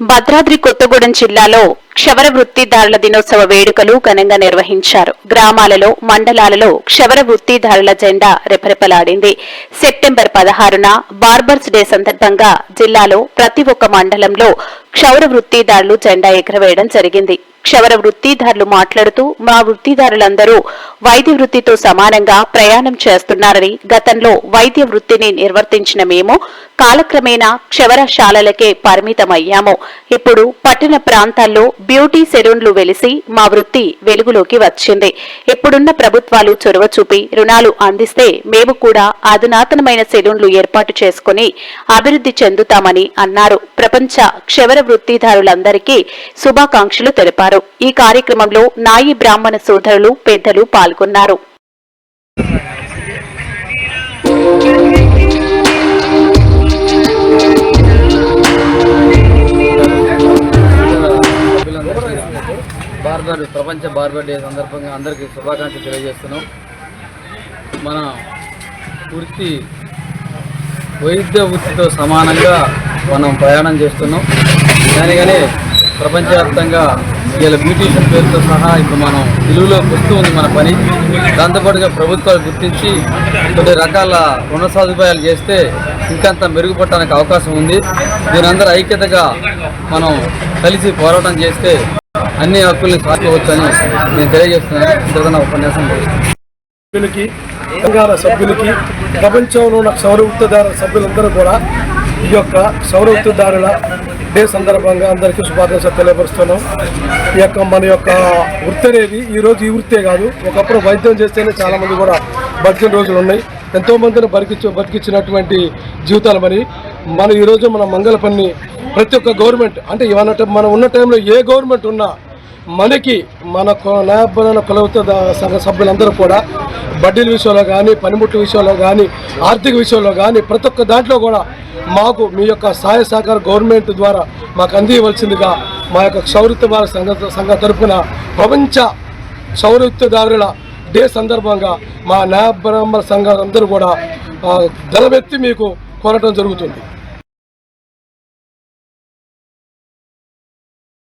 భద్రాద్రి కొత్తగూడెం జిల్లాలో క్షవర వృత్తిదారుల దినోత్సవ వేడుకలు ఘనంగా నిర్వహించారు. గ్రామాలలో మండలాలలో క్షవర వృత్తిదారుల జెండా రెపరెపలాడింది. సెప్టెంబర్ పదహారున బార్బర్స్ డే సందర్భంగా జిల్లాలో ప్రతి ఒక్క మండలంలో క్షౌర వృత్తిదారులు జెండా ఎగరవేయడం జరిగింది. క్షవర వృత్తిదారులు మాట్లాడుతూ మా వృత్తిదారులందరూ వైద్య వృత్తితో సమానంగా ప్రయాణం చేస్తున్నారని గతంలో వైద్య వృత్తిని నిర్వర్తించిన మేము కాలక్రమేణా క్షవరశాలలకే పరిమితమయ్యాము. ఇప్పుడు పట్టణ ప్రాంతాల్లో బ్యూటీ సెలూన్లు వెలిసి మా వృత్తి వెలుగులోకి వచ్చింది. ఇప్పుడున్న ప్రభుత్వాలు చొరవ చూపి రుణాలు అందిస్తే మేము కూడా అధునాతనమైన సెలూన్లు ఏర్పాటు చేసుకుని అభివృద్ధి చెందుతామని అన్నారు. ప్రపంచ క్షవర వృత్తిదారులందరికీ శుభాకాంక్షలు తెలిపారు. ఈ కార్యక్రమంలో నాయి బ్రాహ్మణ సోదరులు పెద్దలు పాల్గొన్నారు. బార్బర్ ప్రపంచ బార్బర్ డే సందర్భంగా అందరికీ శుభాకాంక్షలు తెలియజేస్తున్నాం. మన వృత్తి వైద్య వృత్తితో సమానంగా మనం ప్రయాణం చేస్తున్నాం. దానికనే ప్రపంచవ్యాప్తంగా ఇలా బ్యూటీషియన్ పేరుతో సహా ఇప్పుడు మనం విలువలోకి వస్తూ ఉంది మన పని. దాంతోపాటుగా ప్రభుత్వాలు గుర్తించి కొన్ని రకాల రుణ సదుపాయాలు చేస్తే ఇంకంత మెరుగుపడటానికి అవకాశం ఉంది. దీనందరూ ఐక్యతగా మనం కలిసి పోరాటం చేస్తే అన్ని హక్కుల్ని సాధించవచ్చని నేను తెలియజేస్తున్నాను. ఇంతగా ఉపన్యాసం సభ్యులకి తెలంగాణ సభ్యులకి ప్రపంచంలో ఉన్న సౌర వృత్తిదారుల సభ్యులందరూ కూడా ఈ యొక్క సౌర వృత్తిదారుల డే సందర్భంగా అందరికీ శుభాకాంక్షలు తెలియపరుస్తున్నాం. ఈ యొక్క మన యొక్క వృత్తి అనేది ఈ రోజు ఈ వృత్తే కాదు ఒకప్పుడు వైద్యం చేస్తేనే చాలామంది కూడా బతికిన రోజులు ఉన్నాయి. ఎంతోమందిని బతికించు బతికించినటువంటి జీవితాలు మరి. మన ఈరోజు మన మంగళ పని ప్రతి ఒక్క గవర్నమెంట్ అంటే ఇవన్న మనం ఉన్న టైంలో ఏ గవర్నమెంట్ ఉన్నా మనకి మన కొ- న్యాయబలన సంఘ సభ్యులందరూ కూడా బడ్డీల విషయంలో కానీ పనిముట్ల విషయంలో కానీ ఆర్థిక విషయంలో కానీ ప్రతి ఒక్క దాంట్లో కూడా మాకు మీ యొక్క సహాయ సహకార గవర్నమెంట్ ద్వారా మాకు అందివలసిందిగా మా యొక్క సౌరత్వ సంఘ సంఘ తరఫున ప్రపంచ సౌరత్వదారుల డే సందర్భంగా మా న్యాయ బ్రాహ్మణ సంఘాలందరూ కూడా దళమెత్తి మీకు కోరటం జరుగుతుంది.